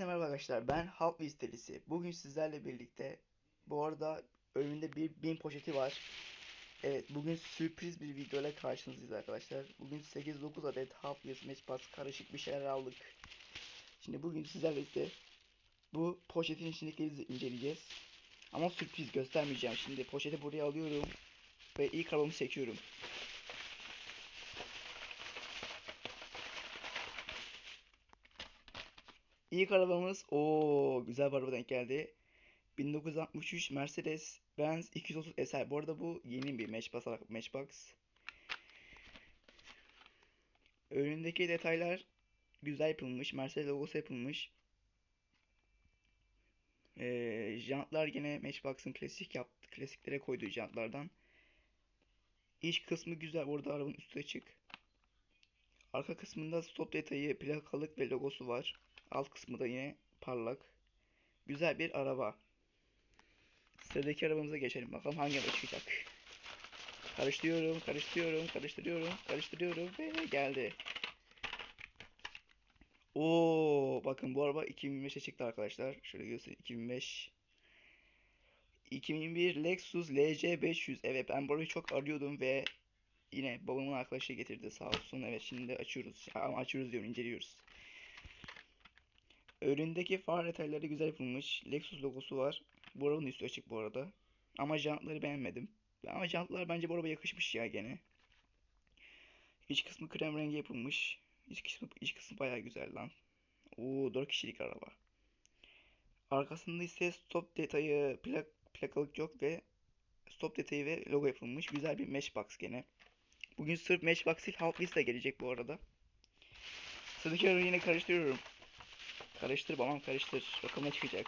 Herkese merhaba arkadaşlar. Ben Wheels delisi. Bugün sizlerle birlikte bu arada önümde bir bin poşeti var. Evet bugün sürpriz bir video ile karşınızdayız arkadaşlar. Bugün 8-9 adet Hot Wheels Matchbox karışık bir şeyler aldık. Şimdi bugün sizlerle birlikte bu poşetin içindekileri inceleyeceğiz. Ama sürpriz göstermeyeceğim. Şimdi poşeti buraya alıyorum ve ilk arabamı çekiyorum. İlk arabamız o güzel bir araba denk geldi. 1963 Mercedes Benz 230 SL. Bu arada bu yeni bir Matchbox. Matchbox. Önündeki detaylar güzel yapılmış. Mercedes logosu yapılmış. Ee, jantlar yine Matchbox'ın klasik yaptı, klasiklere koyduğu jantlardan. İç kısmı güzel. Orada arabanın üstü açık. Arka kısmında stop detayı, plakalık ve logosu var. Alt kısmı da yine parlak. Güzel bir araba. Sıradaki arabamıza geçelim. Bakalım hangi araba çıkacak. Karıştırıyorum, karıştırıyorum, karıştırıyorum, karıştırıyorum ve geldi. Oo, bakın bu araba 2025'e çıktı arkadaşlar. Şöyle göstereyim 2005. 2001 Lexus LC500. Evet ben bu arabayı çok arıyordum ve yine babamın arkadaşı getirdi sağ olsun. Evet şimdi açıyoruz. Ama açıyoruz diyorum inceliyoruz. Önündeki far detayları güzel yapılmış. Lexus logosu var. Bu arabanın üstü açık bu arada. Ama jantları beğenmedim. Ama jantlar bence bu arabaya yakışmış ya gene. İç kısmı krem rengi yapılmış. İç kısmı, iç kısmı bayağı güzel lan. Oo 4 kişilik araba. Arkasında ise stop detayı, plak, plakalık yok ve stop detayı ve logo yapılmış. Güzel bir matchbox gene. Bugün sırf matchbox değil Wheels de gelecek bu arada. Sıradaki arabayı yine karıştırıyorum. Karıştır babam karıştır. Bakalım ne çıkacak.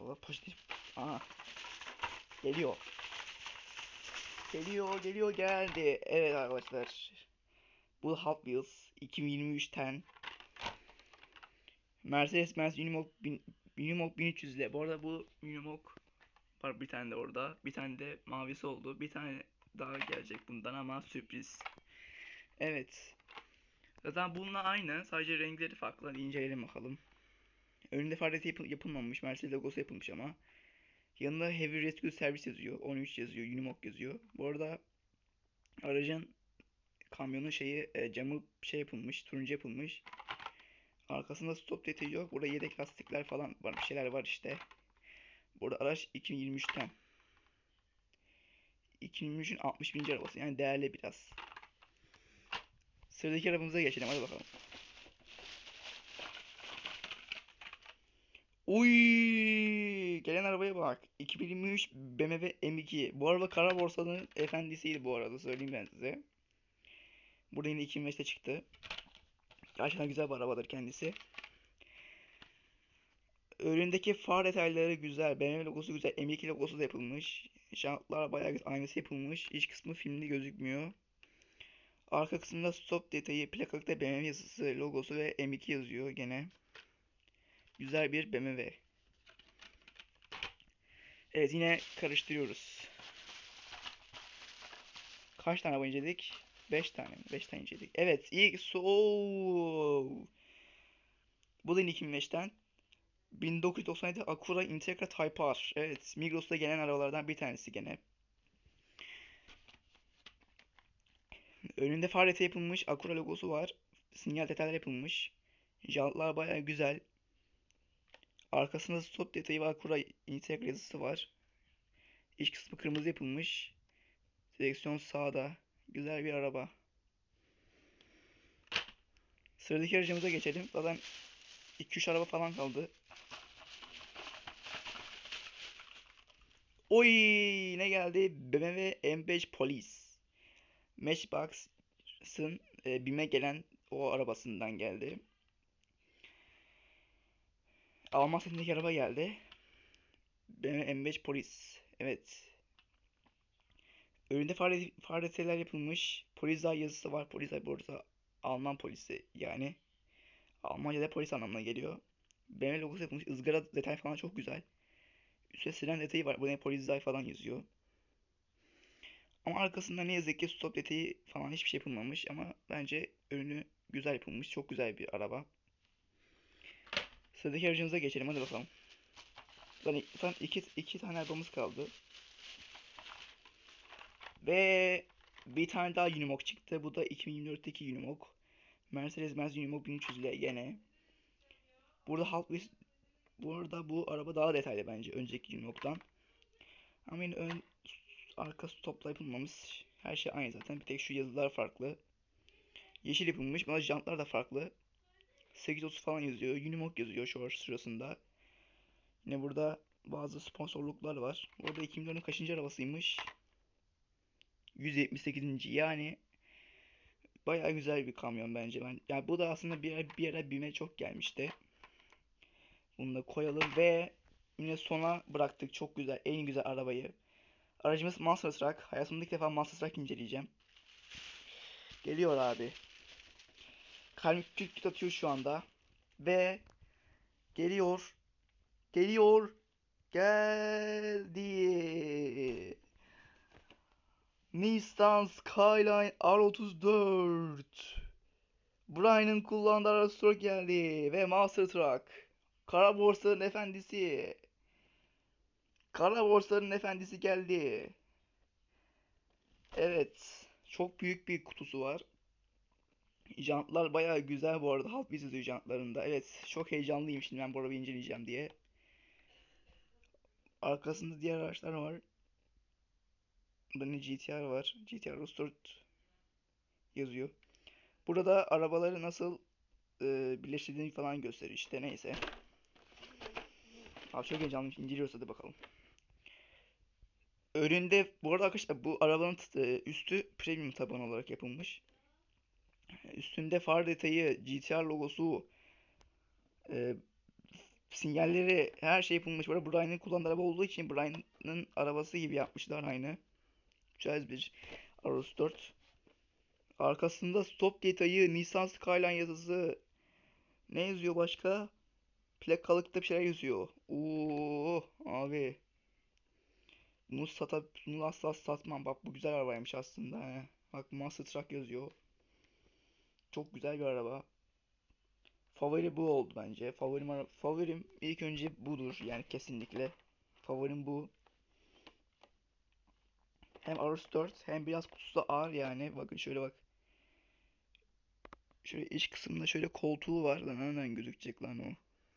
Valla pozitif. Aha. Geliyor. Geliyor geliyor geldi. Evet arkadaşlar. Bu Hot Wheels 2023'ten Mercedes Benz Unimog, bin, Unimog 1300 ile. Bu arada bu Unimog var bir tane de orada. Bir tane de mavisi oldu. Bir tane daha gelecek bundan ama sürpriz. Evet. Zaten bununla aynı. Sadece renkleri farklı. Hadi inceleyelim bakalım. Önünde fareti yapı yapılmamış. Mercedes logosu yapılmış ama. Yanında Heavy Rescue Service yazıyor. 13 yazıyor. Unimog yazıyor. Bu arada aracın kamyonun şeyi e, camı şey yapılmış. Turuncu yapılmış. Arkasında stop detayı yok. Burada yedek lastikler falan var. Bir şeyler var işte. Burada araç 2023'ten. 2023'ün 60 bin arabası. Yani değerli biraz. Sıradaki arabamıza geçelim hadi bakalım. Uy, gelen arabaya bak. 2023 BMW M2. Bu araba kara borsanın efendisiydi bu arada söyleyeyim ben size. Burada yine 2005'te çıktı. Gerçekten güzel bir arabadır kendisi. Önündeki far detayları güzel. BMW logosu güzel. M2 logosu da yapılmış. Jantlar bayağı güzel. Aynası yapılmış. İç kısmı filmde gözükmüyor. Arka kısmında stop detayı, plakalıkta BMW yazısı, logosu ve M2 yazıyor gene. Güzel bir BMW. Evet yine karıştırıyoruz. Kaç tane araba inceledik? 5 tane mi? 5 tane inceledik. Evet ilk so Bu da 2005'ten. 1997 Acura Integra Type R. Evet Migros'ta gelen arabalardan bir tanesi gene. Önünde far yapılmış. Acura logosu var. Sinyal detaylar yapılmış. Jantlar baya güzel. Arkasında stop detayı ve Acura Integra yazısı var. İç kısmı kırmızı yapılmış. Direksiyon sağda. Güzel bir araba. Sıradaki aracımıza geçelim. Zaten 2-3 araba falan kaldı. Oy ne geldi? BMW M5 Police. Matchbox'ın e, BİM'e gelen o arabasından geldi. Alman setindeki araba geldi. BMW M5 Polis. Evet. Önünde far, far detaylar yapılmış. Polizei yazısı var. Polizei bu arada Alman polisi yani. Almanca'da polis anlamına geliyor. BMW logosu yapılmış. ızgara detay falan çok güzel. Üstte siren detayı var. Bu ne Polizei falan yazıyor. Ama arkasında ne yazık ki stop detayı falan hiçbir şey yapılmamış ama bence önü güzel yapılmış. Çok güzel bir araba. Sıradaki aracımıza geçelim hadi bakalım. Lan zaten iki, iki tane arabamız kaldı. Ve bir tane daha Unimog çıktı. Bu da 2024'teki Unimog. Mercedes-Benz Unimog 1300 ile gene. Burada Hot Wheels Burada bu araba daha detaylı bence önceki Unimog'dan. Ama yine ön arka stopla yapılmamış. Her şey aynı zaten. Bir tek şu yazılar farklı. Yeşil yapılmış. Ama jantlar da farklı. 830 falan yazıyor. Unimog yazıyor şu sırasında. Yine burada bazı sponsorluklar var. Burada 2004'ün kaçıncı arabasıymış? 178. yani bayağı güzel bir kamyon bence. Ben yani bu da aslında bir ara, bir ara BİM'e çok gelmişti. Bunu da koyalım ve yine sona bıraktık çok güzel en güzel arabayı. Aracımız Monster Truck. Hayatımda ilk defa Monster Truck inceleyeceğim. Geliyor abi. Kalbim küt küt atıyor şu anda. Ve geliyor. Geliyor. Geldi. Nissan Skyline R34. Brian'ın kullandığı araç geldi ve Monster Truck. Kara borsanın efendisi. Kara borsanın efendisi geldi. Evet. Çok büyük bir kutusu var. Jantlar bayağı güzel bu arada. Halk Wheels jantlarında. Evet. Çok heyecanlıyım şimdi ben bu arabayı inceleyeceğim diye. Arkasında diğer araçlar var. Burada ne GTR var. GTR Rostort yazıyor. Burada arabaları nasıl e, birleştirdiğini falan gösteriyor işte neyse. Abi çok heyecanlıyım. İnceliyoruz hadi bakalım. Önünde bu arada arkadaşlar bu arabanın e, üstü premium taban olarak yapılmış. Üstünde far detayı, GTR logosu, e, sinyalleri her şey yapılmış. Bu arada Brian'ın kullandığı araba olduğu için Brian'ın arabası gibi yapmışlar aynı. Güzel bir Aros 4. Arkasında stop detayı, Nissan Skyline yazısı. Ne yazıyor başka? Plakalıkta bir şeyler yazıyor. Oo abi. Bunu sata, bunu asla satmam. Bak bu güzel arabaymış aslında. He. Bak Monster Truck yazıyor. Çok güzel bir araba. Favori bu oldu bence. Favorim favorim ilk önce budur yani kesinlikle. Favorim bu. Hem Aros 4 hem biraz kutusu da ağır yani. Bakın şöyle bak. Şöyle iç kısmında şöyle koltuğu var. Lan nereden gözükecek lan o?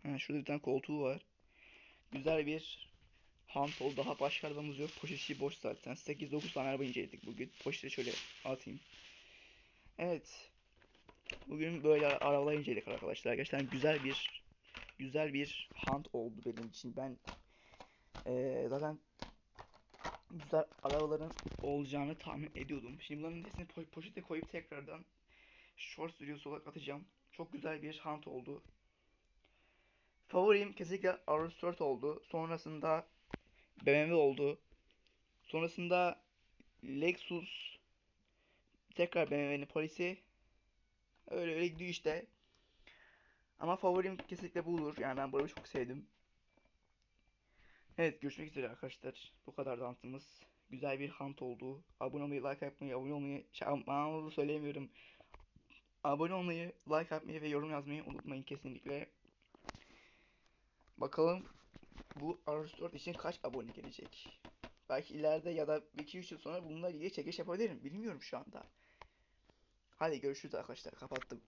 Ha, şurada bir tane koltuğu var. Güzel bir handol. Daha başka arabamız yok. Poşeti boş zaten. 8-9 tane araba inceledik bugün. Poşeti şöyle atayım. Evet. Bugün böyle arabalar inceledik arkadaşlar. Gerçekten güzel bir güzel bir hunt oldu benim için. Ben eee, zaten güzel arabaların olacağını tahmin ediyordum. Şimdi bunların hepsini po- poşete koyup tekrardan short videosu olarak atacağım. Çok güzel bir hunt oldu. Favorim kesinlikle RS4 oldu. Sonrasında BMW oldu. Sonrasında Lexus tekrar BMW'nin polisi öyle öyle gidiyor işte. Ama favorim kesinlikle bu olur. Yani ben bu arabayı çok sevdim. Evet görüşmek üzere arkadaşlar. Bu kadar dantımız. Güzel bir hunt oldu. Abone olmayı, like yapmayı, abone olmayı, şey, ama söyleyemiyorum. Abone olmayı, like yapmayı ve yorum yazmayı unutmayın kesinlikle. Bakalım bu RS4 için kaç abone gelecek? Belki ileride ya da 2-3 yıl sonra bununla ilgili çekiş yapabilirim. Bilmiyorum şu anda. Hadi görüşürüz arkadaşlar. Kapattım.